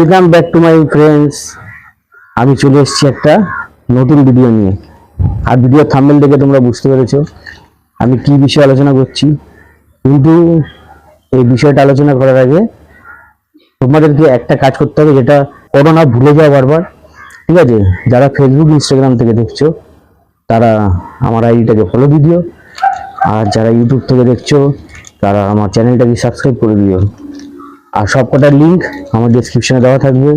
Welcome back to my friends আমি চলে এসেছি একটা নতুন ভিডিও নিয়ে। আর ভিডিও থাম্বেল দেখে তোমরা বুঝতে পেরেছ আমি কি বিষয়ে আলোচনা করছি। কিন্তু এই বিষয়টা আলোচনা করার আগে তোমাদেরকে একটা কাজ করতে হবে, যেটা করো না ভুলে যাও বারবার। ঠিক আছে? যারা ফেসবুক ইনস্টাগ্রাম থেকে দেখছ, তারা আমার আইডিটাকে ফলো দিয়ে দিও। আর যারা ইউটিউব থেকে দেখছ, তারা আমার চ্যানেলটাকে সাবস্ক্রাইব করে দিও। আর সব কটার লিঙ্ক আমার ডেসক্রিপশনে দেওয়া থাকবে।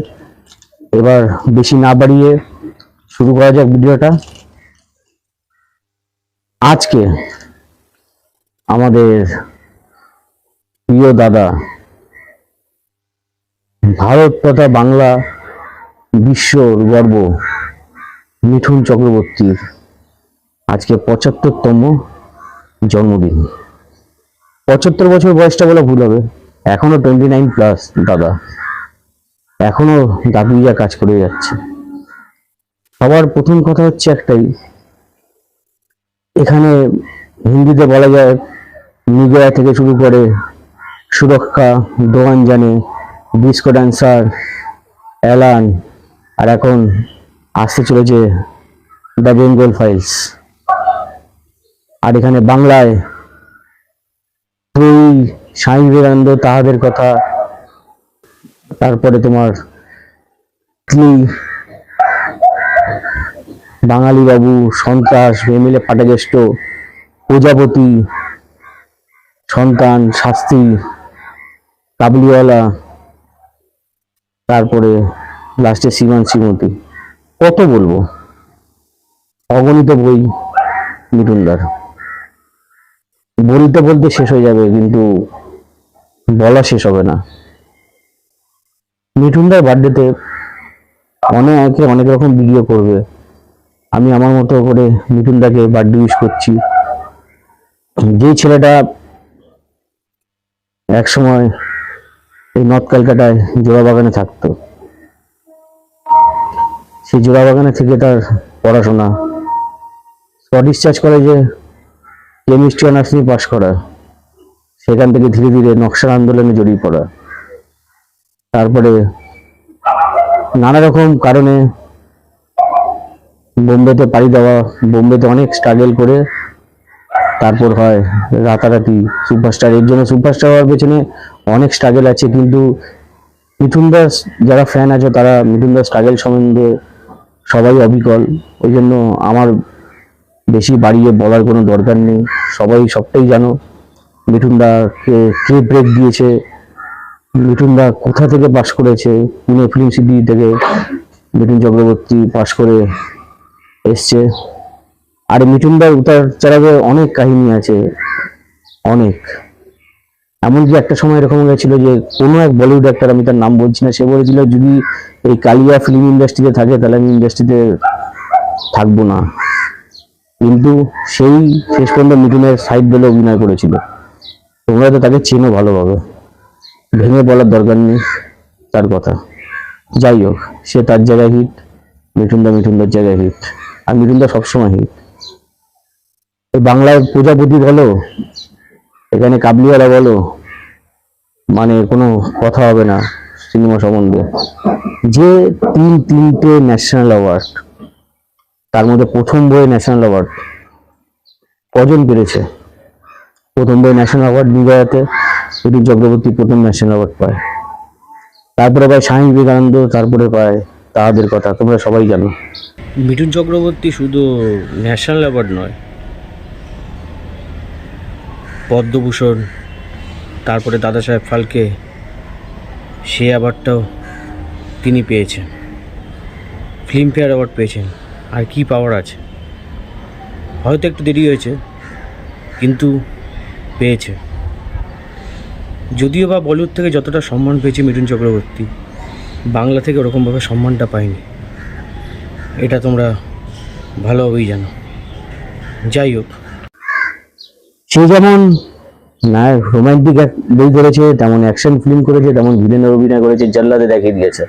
এবার বেশি না বাড়িয়ে শুরু করা যাক ভিডিওটা। আজকে আমাদের প্রিয় দাদা, ভারত তথা বাংলা বিশ্বর গর্ব, মিঠুন চক্রবর্তীর আজকে পঁচাত্তরতম জন্মদিন। পঁচাত্তর বছর বয়সটা বলে ভুল হবে। এখনও টোয়েন্টি নাইন প্লাস দাদা। এখনও দাদুইয়া কাজ করে যাচ্ছে। সবার প্রথম কথা হচ্ছে একটাই। এখানে হিন্দিতে বলা যায় নিগয়া থেকে শুরু করে সুরক্ষা, দোকান জানে ডিস্কো ড্যান্সার অ্যালান আর এখন আসতে চলেছে দ্য বেঙ্গল ফাইলস আর এখানে বাংলায় স্বামী বিবেকানন্দ তাহাদের কথা, তারপরে তোমার বাঙালি বাবু সন্ত্রাস এমএলএ পাটাগেষ্ট প্রজাপতি, সন্তান, শাস্তি, কাবুলিওয়ালা, তারপরে লাস্টে শ্রীমান শ্রীমতী। কত বলব? অগণিত বই মিটুনদার। বলতে বলতে শেষ হয়ে যাবে, কিন্তু বলা শেষ হবে না। মিঠুনদার বার্থডেতে অনেকে অনেক রকম ভিডিও করবে। আমি আমার মতো করে মিঠুনদাকে বার্থডে উইশ করছি। যে ছেলেটা এক সময় এই নর্থ ক্যালকাটায় জোড়া বাগানে থাকতো। সেই জোড়া বাগানে থেকে তার পড়াশোনা। স্কটিশ চার্চ কলেজে কেমিস্ট্রি অনার্স নিয়ে পাশ করা। সেখান থেকে ধীরে ধীরে নকশাল আন্দোলনে জড়িয়ে পড়া। তারপরে নানা রকম কারণে বোম্বেতে পাড়ি দেওয়া, বোম্বেতে অনেক স্ট্রাগল করে, তারপর হয় রাতারাতি সুপারস্টার এর জন্য সুপারস্টার হওয়ার পেছনে অনেক স্ট্রাগল আছে, কিন্তু মিথুন দাস যারা ফ্যান আছে, তারা মিথুন দাস স্ট্রাগল সম্বন্ধে সবাই অবিকল। ওই জন্য আমার বেশি বাড়িয়ে বলার কোনো দরকার নেই। সবাই সবটাই জানো। মিঠুনদাকে কে ব্রেক দিয়েছে? মিঠুনদা কোথা থেকে পাশ করেছে? পুনে ফিল্ম সিটি থেকে মিঠুন চক্রবর্তী পাস করে এসছে। আর মিঠুনদার উতার চালাবে অনেক কাহিনী আছে, অনেক। এমনকি একটা সময় এরকম হয়েছিল যে কোনো এক বলিউড অ্যাক্টর আমি তার নাম বলছি না, সে বলেছিল, যদি এই কালিয়া ফিল্ম ইন্ডাস্ট্রিতে থাকে, তাহলে আমি ইন্ডাস্ট্রিতে থাকব না। কিন্তু সেই শেষ পর্যন্ত মিঠুনের সাইড বেলে অভিনয় করেছিল। তোমরা তো তাকে চেনো ভালোভাবে। ভেঙে বলার দরকার নেই তার কথা। যাই হোক, সে তার জায়গায় হিট মিঠুনদা মিঠুনদার জায়গায় হিট আর মিঠুনদা সবসময় হিট এই বাংলার প্রজাপতি বলো, এখানে কাবলিওয়ালা বলো মানে কোনো কথা হবে না সিনেমা সম্বন্ধে। যে তিন তিনটে ন্যাশনাল অ্যাওয়ার্ড তার মধ্যে প্রথম বইয়ে ন্যাশনাল অ্যাওয়ার্ড কজন পেরেছে? প্রথম বই ন্যাশনাল অ্যাওয়ার্ড বিজয়াতে সুদীপ চক্রবর্তী প্রথম ন্যাশনাল অ্যাওয়ার্ড পায়। তারপরে পায় স্বামী বিবেকানন্দ, তারপরে পায় তাহাদের কথা, তোমরা সবাই জানো। মিঠুন চক্রবর্তী শুধু ন্যাশনাল অ্যাওয়ার্ড নয়, পদ্মভূষণ, তারপরে দাদা সাহেব ফালকে সেই অ্যাওয়ার্ডটাও তিনি পেয়েছেন। ফিল্মফেয়ার অ্যাওয়ার্ড পেয়েছেন, আর কি পাওয়ার আছে? হয়তো একটু দেরি হয়েছে, কিন্তু পেয়েছে। যদিও বা বলিউড থেকে যতটা সম্মান পেয়েছে মিঠুন চক্রবর্তী, বাংলা থেকে ওরকমভাবে সম্মানটা পায়নি। এটা তোমরা ভালোভাবেই জানো। যাই হোক। সে যেমন নায়ক রোমান্টিক বই করেছে, তেমন অ্যাকশন ফিল্ম করেছে, তেমন ভিলেনের অভিনয় করেছে, জাল্লাদে দেখিয়ে দিয়েছে।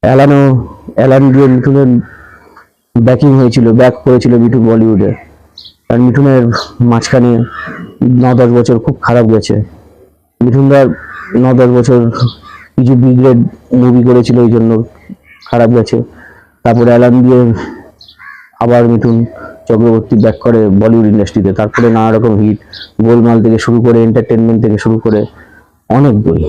অ্যালানো, অ্যালান মিঠুনের ব্যাকিং হয়েছিল ব্যাক করেছিল মিঠুন বলিউডে। আর মিঠুনের মাঝখানে ন দশ বছর খুব খারাপ গেছে। মিঠুনদার ন দশ বছর কিছু বিগ্রেড মুভি করেছিল ওই জন্য খারাপ গেছে। তারপরে অ্যালান দিয়ে আবার মিঠুন চক্রবর্তী ব্যাক করে বলিউড ইন্ডাস্ট্রিতে তারপরে নানা রকম হিট গোলমাল থেকে শুরু করে এন্টারটেনমেন্ট থেকে শুরু করে অনেক বই।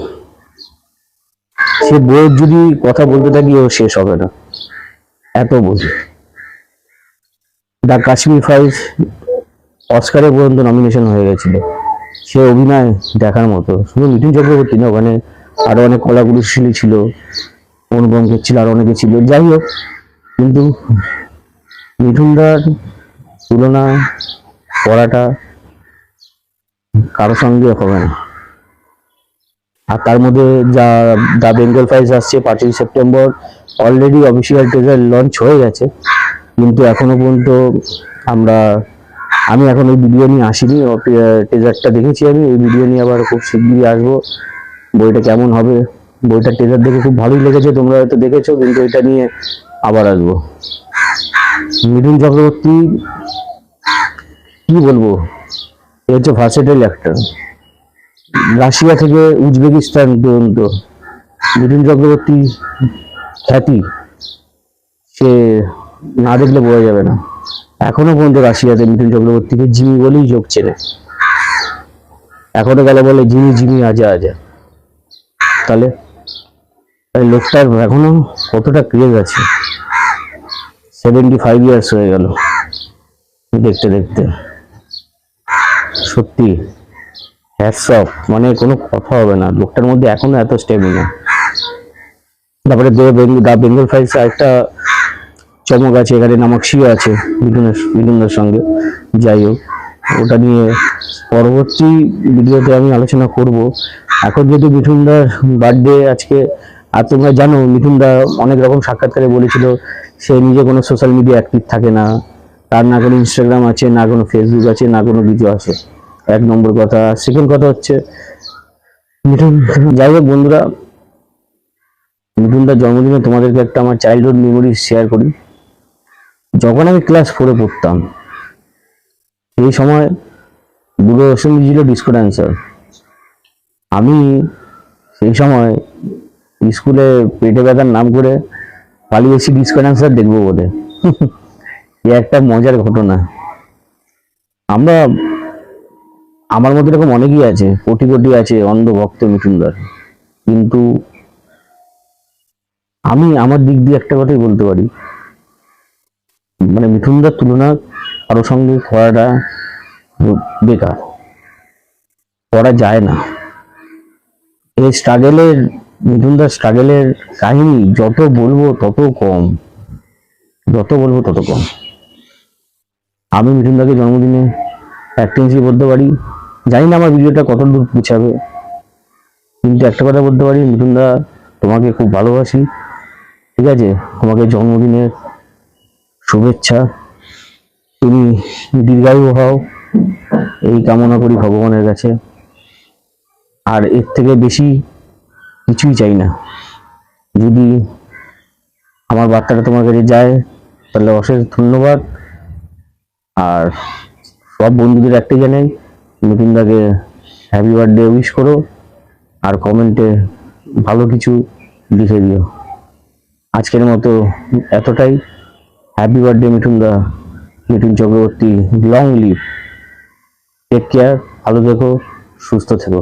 সে বইয়ের যদি কথা বলতে থাকি, ও শেষ হবে না। এত বই। দ্য কাশ্মীর ফাইলস অস্কারে পর্যন্ত নমিনেশন হয়ে গেছিল। সে অভিনয় দেখার মতো। শুধু মিঠুন চক্রবর্তী না ওখানে আরও অনেক কলাকুশলী ছিল অনুপঙ্কের ছিল, আর অনেকে ছিল। যাই হোক, কিন্তু মিঠুনদার তুলনা করাটা কারও সঙ্গে হবে না। আর তার মধ্যে যা দ্য বেঙ্গল ফাইলস আসছে পাঁচই September already official trailer launch হয়ে গেছে। কিন্তু এখনও পর্যন্ত আমরা আমি এখন ওই ভিডিও নিয়ে আসিনি টেজারটা দেখেছি আমি ওই ভিডিও নিয়ে আবার খুব শিগগিরই আসব। বইটা কেমন হবে? বইটা টেজার দেখে খুব ভালোই লেগেছে, তোমরা হয়তো দেখেছ, কিন্তু এটা নিয়ে আবার আসব। মিঠুন চক্রবর্তী, কি বলব? এ হচ্ছে ভার্সেটাইল অ্যাক্টর রাশিয়া থেকে উজবেকিস্তান পর্যন্ত। মিঠুন চক্রবর্তী খ্যাতি, সে না দেখলে বোঝা যাবে না। এখনও পর্যন্ত রাশিয়াতে মিঠুন চক্রবর্তীকে জিমি বলেই যোগ চেনে। এখনও গেলে বলে জিমি জিমি, আজা আজা। তাহলে লোকটার এখনও কতটা ক্রেজ আছে? সেভেন্টি ফাইভ ইয়ার্স হয়ে গেল। দেখতে দেখতে। সত্যি হ্যাটস অফ মানে কোনো কথা হবে না। লোকটার মধ্যে এখনও এত স্টেমিনা তারপরে দা বেঙ্গল ফাইলস একটা চমক আছে, এখানে নামাক্ষীও আছে মিঠুনের মিঠুনদার সঙ্গে। যাই হোক, ওটা নিয়ে পরবর্তী ভিডিওতে আমি আলোচনা করব। এখন যেহেতু মিঠুনদার বার্থডে আজকে, আর তোমরা জানো, মিঠুনদা অনেক রকম সাক্ষাৎকারে বলেছিল, সে নিজে কোনো সোশ্যাল মিডিয়া অ্যাক্টিভ থাকে না। তার না কোনো ইনস্টাগ্রাম আছে, না কোনো ফেসবুক আছে, না কোনো ভিডিও আছে। এক নম্বর কথা। সেকেন্ড কথা হচ্ছে, মিঠুন, যাই হোক বন্ধুরা, মিঠুনদার জন্মদিনে তোমাদেরকে একটা আমার চাইল্ডহুড মেমোরি শেয়ার করি। যখন আমি ক্লাস ফোরে পড়তাম, সেই সময় দূরদর্শন ছিল ডিসকো ড্যান্সার আমি সেই সময় স্কুলে পেটে ব্যথার নাম করে পালিয়েছি ডিসকো ড্যান্সার দেখব বলে। এ একটা মজার ঘটনা। আমরা, আমার মধ্যে এরকম অনেকই আছে, কোটি কোটি আছে অন্ধ ভক্ত মিঠুনদার। কিন্তু আমি আমার দিক দিয়ে একটা কথাই বলতে পারি মানে মিঠুনদার তুলনা কারোর সঙ্গে করাটা বেকার। করা যায় না। এই স্ট্রাগেলের মিঠুনদার স্ট্রাগেলের কাহিনী যত বলব তত কম। যত বলব তত কম। আমি মিঠুনদাকে জন্মদিনে জিনিস বলতে পারি। জানি না আমার ভিডিওটা কত দূর পৌঁছাবে। কিন্তু একটা কথা বলতে পারি, মিঠুনদা, তোমাকে খুব ভালোবাসি। ঠিক আছে? তোমাকে জন্মদিনের শুভেচ্ছা। তুমি দীর্ঘায়ু হও, এই কামনা করি ভগবানের কাছে। আর এর থেকে বেশি কিছুই চাই না। যদি আমার বার্তাটা তোমার কাছে যায়, তাহলে অশেষ ধন্যবাদ। আর সব বন্ধুদের একটাই জানাই, নতুনদাকে হ্যাপি বার্থডে উইশ করো। আর কমেন্টে ভালো কিছু লিখে দিও। আজকের মতো এতটাই। Happy birthday Mithun da Mithun Chakraborty long live take care ভালো থেকো সুস্থ থেকো।